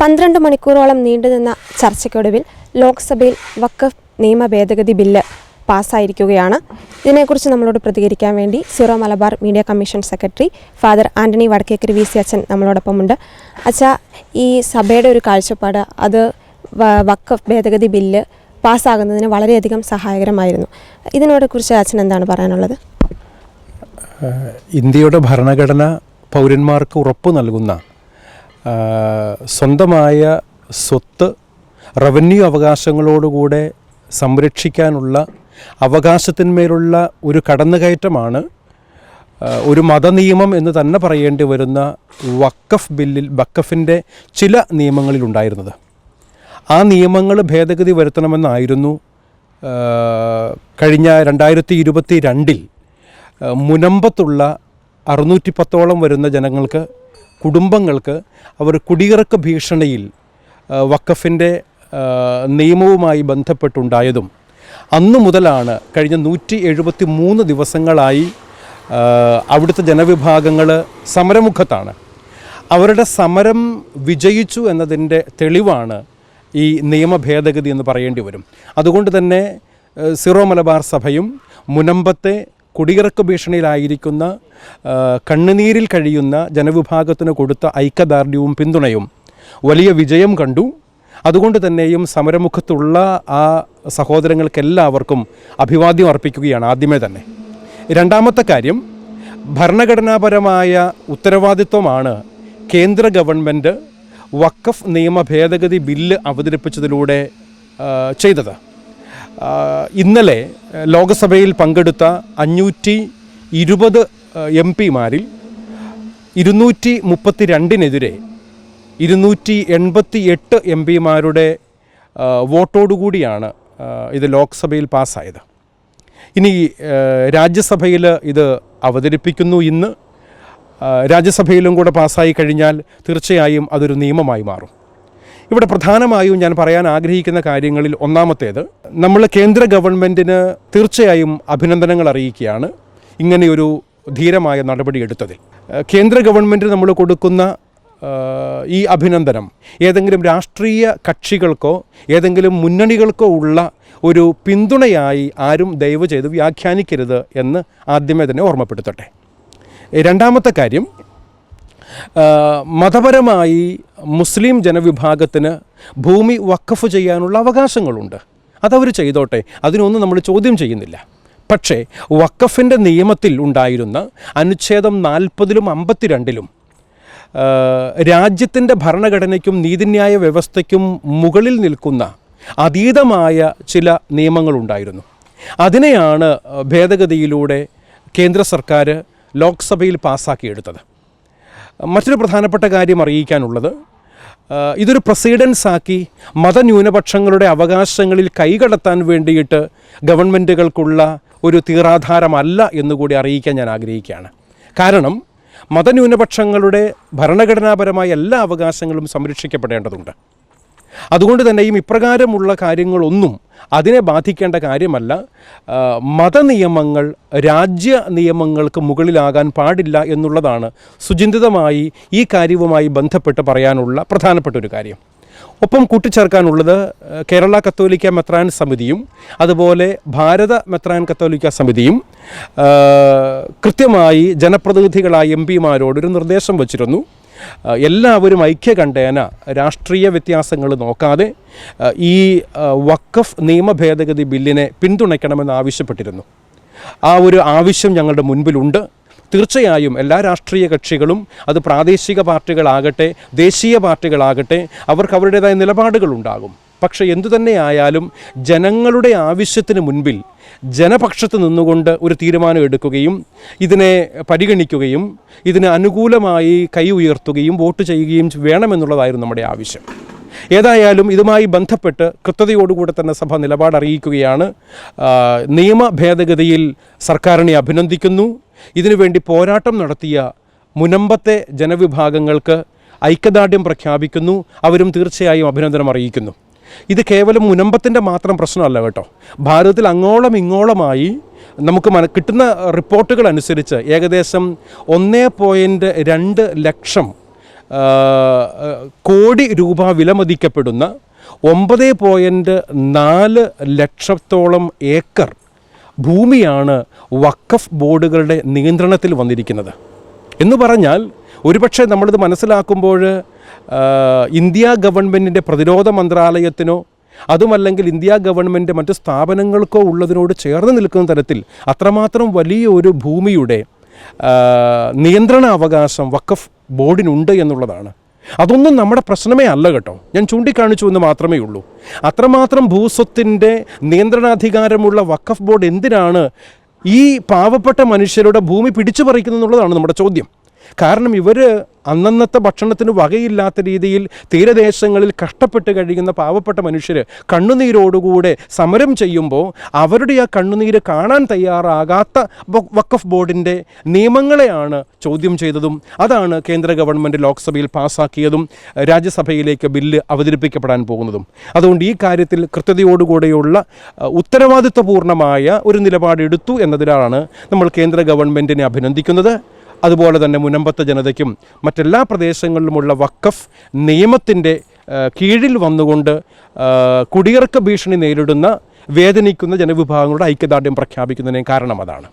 പന്ത്രണ്ട് മണിക്കൂറോളം നീണ്ടുനിന്ന ചർച്ചയ്ക്കൊടുവിൽ ലോക്സഭയിൽ വഖഫ് നിയമ ഭേദഗതി ബില്ല് പാസ്സായിരിക്കുകയാണ് ഇതിനെക്കുറിച്ച് നമ്മളോട് പ്രതികരിക്കാൻ വേണ്ടി Syro Malabar media commission secretary father Antony Vadakkekara V C അച്ഛൻ നമ്മളോടൊപ്പമുണ്ട്. അച്ഛാ ഈ സഭയുടെ ഒരു കാഴ്ചപ്പാട് അത് വഖഫ് ഭേദഗതി ബില്ല് പാസ്സാകുന്നതിന് വളരെയധികം സഹായകരമായിരുന്നു. ഇതിനോടെക്കുറിച്ച് അച്ഛൻ എന്താണ് പറയാനുള്ളത്? ഇന്ത്യയുടെ ഭരണഘടന പൗരന്മാർക്ക് ഉറപ്പ് നൽകുന്ന സ്വന്തമായ സ്വത്ത് റവന്യൂ അവകാശങ്ങളോടുകൂടെ സംരക്ഷിക്കാനുള്ള അവകാശത്തിന്മേലുള്ള ഒരു കടന്നുകയറ്റമാണ് ഒരു മതനിയമം എന്ന് തന്നെ പറയേണ്ടി വരുന്ന വക്കഫ് ബില്ലിൽ വക്കഫിന്റെ ചില നിയമങ്ങളിലുണ്ടായിരുന്നത് ആ നിയമങ്ങൾ ഭേദഗതി വരുത്തണമെന്നായിരുന്നു കഴിഞ്ഞ രണ്ടായിരത്തി ഇരുപത്തി രണ്ടിൽ മുനമ്പത്തുള്ള അറുന്നൂറ്റി പത്തോളം വരുന്ന ജനങ്ങൾക്ക് കുടുംബങ്ങൾക്ക് അവർ കുടിയിറക്ക ഭീഷണിയിൽ വക്കഫിന്റെ നിയമവുമായി ബന്ധപ്പെട്ടുണ്ടായതും അന്നു മുതലാണ് കഴിഞ്ഞ നൂറ്റി എഴുപത്തി മൂന്ന് ദിവസങ്ങളായി അവിടുത്തെ ജനവിഭാഗങ്ങൾ സമരമുഖത്താണ്. അവരുടെ സമരം വിജയിച്ചു എന്നതിന്റെ തെളിവാണ് ഈ നിയമ ഭേദഗതി എന്ന് പറയേണ്ടി വരും. അതുകൊണ്ട് തന്നെ സിറോ മലബാർ സഭയും മുനമ്പത്തെ കുടിയിറക്ക ഭീഷണിയിലായിരിക്കുന്ന കണ്ണുനീരിൽ കഴിയുന്ന ജനവിഭാഗത്തിന് കൊടുത്ത ഐക്യദാർഢ്യവും പിന്തുണയും വലിയ വിജയം കണ്ടു. അതുകൊണ്ട് തന്നെയും സമരമുഖത്തുള്ള ആ സഹോദരങ്ങൾക്കെല്ലാവർക്കും അഭിവാദ്യം അർപ്പിക്കുകയാണ് ആദ്യമേ തന്നെ. രണ്ടാമത്തെ കാര്യം ഭരണഘടനാപരമായ ഉത്തരവാദിത്വമാണ് കേന്ദ്ര ഗവൺമെന്റ് വഖഫ് നിയമ ഭേദഗതി ബില്ല് അവതരിപ്പിച്ചതിലൂടെ ചെയ്തത്. ഇന്നലെ ലോകസഭയിൽ പങ്കെടുത്ത അഞ്ഞൂറ്റി ഇരുപത് എം പിമാരിൽ ഇരുന്നൂറ്റി മുപ്പത്തി രണ്ടിനെതിരെ ഇരുന്നൂറ്റി എൺപത്തി എട്ട് എം പിമാരുടെ വോട്ടോടുകൂടിയാണ് ഇത് ലോക്സഭയിൽ പാസ്സായത്. ഇനി രാജ്യസഭയിൽ ഇത് അവതരിപ്പിക്കുന്നു ഇന്ന്. രാജ്യസഭയിലും കൂടെ പാസ്സായി കഴിഞ്ഞാൽ തീർച്ചയായും അതൊരു നിയമമായി മാറും. ഇവിടെ പ്രധാനമായും ഞാൻ പറയാൻ ആഗ്രഹിക്കുന്ന കാര്യങ്ങളിൽ ഒന്നാമത്തേത് നമ്മൾ കേന്ദ്ര ഗവൺമെന്റിന് തീർച്ചയായും അഭിനന്ദനങ്ങൾ അറിയിക്കുകയാണ് ഇങ്ങനെയൊരു ധീരമായ നടപടി എടുത്തതിൽ. കേന്ദ്ര ഗവൺമെന്റ് നമ്മൾ കൊടുക്കുന്ന ഈ അഭിനന്ദനം ഏതെങ്കിലും രാഷ്ട്രീയ കക്ഷികൾക്കോ ഏതെങ്കിലും മുന്നണികൾക്കോ ഉള്ള ഒരു പിന്തുണയായി ആരും ദയവ് ചെയ്ത് വ്യാഖ്യാനിക്കരുത് എന്ന് ആദ്യമേ തന്നെ ഓർമ്മപ്പെടുത്തട്ടെ. രണ്ടാമത്തെ കാര്യം മതപരമായി മുസ്ലിം ജനവിഭാഗത്തിന് ഭൂമി വഖഫ് ചെയ്യാനുള്ള അവകാശങ്ങളുണ്ട്. അതവർ ചെയ്തോട്ടെ അതിനൊന്നും നമ്മൾ ചോദ്യം ചെയ്യുന്നില്ല. പക്ഷേ വക്കഫിന്റെ നിയമത്തിൽ ഉണ്ടായിരുന്ന അനുച്ഛേദം നാൽപ്പതിലും അമ്പത്തിരണ്ടിലും രാജ്യത്തിന്റെ ഭരണഘടനയ്ക്കും നീതിന്യായ വ്യവസ്ഥയ്ക്കും മുകളിൽ നിൽക്കുന്ന അതീതമായ ചില നിയമങ്ങളുണ്ടായിരുന്നു. അതിനെയാണ് ഭേദഗതിയിലൂടെ കേന്ദ്ര സർക്കാർ ലോക്സഭയിൽ പാസ്സാക്കിയെടുത്തത് മറ്റൊരു പ്രധാനപ്പെട്ട കാര്യം അറിയിക്കാനുള്ളത് ഇതൊരു പ്രസിഡൻസ് ആക്കി മതന്യൂനപക്ഷങ്ങളുടെ അവകാശങ്ങളിൽ കൈകടത്താൻ വേണ്ടിയിട്ട് ഗവൺമെന്റുകൾക്കുള്ള ഒരു തീറാധാരമല്ല എന്നുകൂടി അറിയിക്കാൻ ഞാൻ ആഗ്രഹിക്കുകയാണ്. കാരണം മതന്യൂനപക്ഷങ്ങളുടെ ഭരണഘടനാപരമായ എല്ലാ അവകാശങ്ങളും സംരക്ഷിക്കപ്പെടേണ്ടതുണ്ട്. അതുകൊണ്ട് തന്നെയും ഇപ്രകാരമുള്ള കാര്യങ്ങളൊന്നും അതിനെ ബാധിക്കേണ്ട കാര്യമല്ല. മതനിയമങ്ങൾ രാജ്യ നിയമങ്ങൾക്ക് മുകളിലാകാൻ പാടില്ല എന്നുള്ളതാണ് സുചിന്തിതമായി ഈ കാര്യവുമായി ബന്ധപ്പെട്ട് പറയാനുള്ള പ്രധാനപ്പെട്ട ഒരു കാര്യം. ഒപ്പം കൂട്ടിച്ചേർക്കാനുള്ളത് കേരള കത്തോലിക്ക മെത്രാൻ സമിതിയും അതുപോലെ ഭാരത മെത്രാൻ കത്തോലിക്ക സമിതിയും കൃത്യമായി ജനപ്രതിനിധികളായ എം പിമാരോടൊരു നിർദ്ദേശം വച്ചിരുന്നു. എല്ലാവരും ഐക്യകണ്ഠേന രാഷ്ട്രീയ വ്യത്യാസങ്ങൾ നോക്കാതെ ഈ വക്കഫ് നിയമ ഭേദഗതി ബില്ലിനെ പിന്തുണയ്ക്കണമെന്ന് ആവശ്യപ്പെട്ടിരുന്നു. ആ ഒരു ആവശ്യം ഞങ്ങളുടെ മുൻപിലുണ്ട്. തീർച്ചയായും എല്ലാ രാഷ്ട്രീയ കക്ഷികളും അത് പ്രാദേശിക പാർട്ടികളാകട്ടെ ദേശീയ പാർട്ടികളാകട്ടെ അവർക്ക് അവരുടേതായ നിലപാടുകളുണ്ടാകും. പക്ഷേ എന്തു തന്നെയായാലും ജനങ്ങളുടെ ആവശ്യത്തിന് മുൻപിൽ ജനപക്ഷത്ത് നിന്നുകൊണ്ട് ഒരു തീരുമാനം എടുക്കുകയും ഇതിനെ പരിഗണിക്കുകയും ഇതിന് അനുകൂലമായി കൈ ഉയർത്തുകയും വോട്ട് ചെയ്യുകയും വേണമെന്നുള്ളതായിരുന്നു നമ്മുടെ ആവശ്യം. ഏതായാലും ഇതുമായി ബന്ധപ്പെട്ട് കൃത്യതയോടുകൂടെ തന്നെ സഭ നിലപാട് അറിയിക്കുകയാണ്. നിയമ ഭേദഗതിയിൽ സർക്കാരിനെ അഭിനന്ദിക്കുന്നു. ഇതിനുവേണ്ടി പോരാട്ടം നടത്തിയ മുനമ്പത്തെ ജനവിഭാഗങ്ങൾക്ക് ഐക്യദാർഢ്യം പ്രഖ്യാപിക്കുന്നു. അവരും തീർച്ചയായും അഭിനന്ദനം അറിയിക്കുന്നു. ഇത് കേവലം മുനമ്പത്തിന്റെ മാത്രം പ്രശ്നമല്ല കേട്ടോ. ഭാരതത്തിൽ അങ്ങോളം ഇങ്ങോളമായി നമുക്ക് മന കിട്ടുന്ന റിപ്പോർട്ടുകൾ അനുസരിച്ച് ഏകദേശം ഒന്നേ പോയിന്റ് രണ്ട് ലക്ഷം കോടി രൂപ വിലമതിക്കപ്പെടുന്ന ഒമ്പത് പോയിന്റ് നാല് ലക്ഷത്തോളം ഏക്കർ ഭൂമിയാണ് വക്കഫ് ബോർഡുകളുടെ നിയന്ത്രണത്തിൽ വന്നിരിക്കുന്നത്. എന്ന് പറഞ്ഞാൽ ഒരുപക്ഷെ നമ്മളിത് മനസ്സിലാക്കുമ്പോൾ ഇന്ത്യ ഗവൺമെന്റിന്റെ പ്രതിരോധ മന്ത്രാലയത്തിനോ അതുമല്ലെങ്കിൽ ഇന്ത്യ ഗവൺമെന്റ് മറ്റ് സ്ഥാപനങ്ങൾക്കോ ഉള്ളതിനോട് ചേർന്ന് നിൽക്കുന്ന തരത്തിൽ അത്രമാത്രം വലിയ ഒരു ഭൂമിയുടെ നിയന്ത്രണ അവകാശം വഖഫ് ബോർഡിനുണ്ട് എന്നുള്ളതാണ്. അതൊന്നും നമ്മുടെ പ്രശ്നമേ അല്ല കേട്ടോ. ഞാൻ ചൂണ്ടിക്കാണിച്ചു എന്ന് മാത്രമേ ഉള്ളൂ. അത്രമാത്രം ഭൂസ്വത്തിന്റെ നിയന്ത്രണാധികാരമുള്ള വഖഫ് ബോർഡ് എന്തിനാണ് ഈ പാവപ്പെട്ട മനുഷ്യരുടെ ഭൂമി പിടിച്ചു പറിക്കുന്നതെന്നുള്ളതാണ് നമ്മുടെ ചോദ്യം. കാരണം ഇവർ അന്നന്നത്തെ ഭക്ഷണത്തിന് വകയില്ലാത്ത രീതിയിൽ തീരദേശങ്ങളിൽ കഷ്ടപ്പെട്ട് കഴിയുന്ന പാവപ്പെട്ട മനുഷ്യർ കണ്ണുനീരോടുകൂടെ സമരം ചെയ്യുമ്പോൾ അവരുടെ ആ കണ്ണുനീര് കാണാൻ തയ്യാറാകാത്ത വഖഫ് ബോർഡിന്റെ നിയമങ്ങളെയാണ് ചോദ്യം ചെയ്തതും അതാണ് കേന്ദ്ര ഗവൺമെന്റ് ലോക്സഭയിൽ പാസ്സാക്കിയതും രാജ്യസഭയിലേക്ക് ബില്ല് അവതരിപ്പിക്കപ്പെടാൻ പോകുന്നതും. അതുകൊണ്ട് ഈ കാര്യത്തിൽ കൃത്യതയോടുകൂടെയുള്ള ഉത്തരവാദിത്വപൂർണമായ ഒരു നിലപാടെടുത്തു എന്നതിലാണ് നമ്മൾ കേന്ദ്ര ഗവൺമെന്റിനെ അഭിനന്ദിക്കുന്നത്. അതുപോലെ തന്നെ മുനമ്പത്തെ ജനതയ്ക്കും മറ്റെല്ലാ പ്രദേശങ്ങളിലുമുള്ള വക്കഫ് നിയമത്തിന്റെ കീഴിൽ വന്നുകൊണ്ട് കുടിയിറക്ക ഭീഷണി നേരിടുന്ന വേദനിക്കുന്ന ജനവിഭാഗങ്ങളുടെ ഐക്യദാർഢ്യം പ്രഖ്യാപിക്കുന്നതിന് കാരണം അതാണ്.